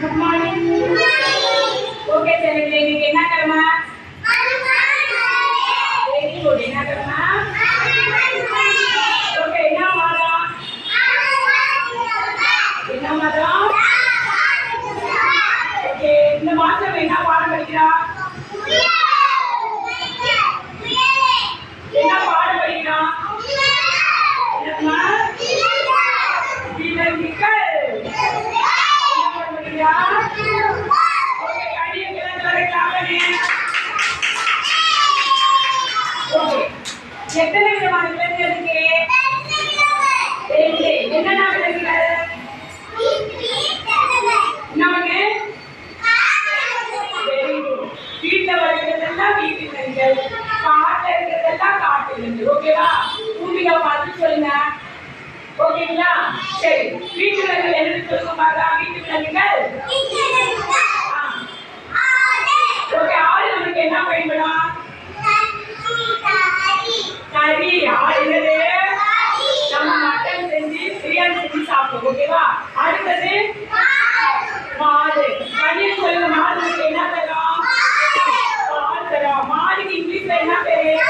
Good morning okay செல்லுங்களே இன்னைக்கு என்ன கிழமை வெரி குட் என்ன கிழமை ஓகே என்ன மாதம் என்ன மாதம் ஓகே இந்த மாசம் என்ன பாடம் படிக்கிறா? விதமான விலங்குகள் இருக்கு என்னென்ன விலங்குகள் நமக்கு வெரி குட் வீட்டுல வளர்க்கறதெல்லாம் வீட்டு விலங்குகள் காட்டுல இருக்கிறதெல்லாம் காட்டு விலங்குகள் ஓகேவா? பூமிகா பார்த்து சொல்லுங்க. ஓகேங்களா? சரி. வீட்டு விலங்குகள் என்னன்னு சொல்லுங்க பார்க்கலாம் வீட்டு விலங்குகள்? deja ver.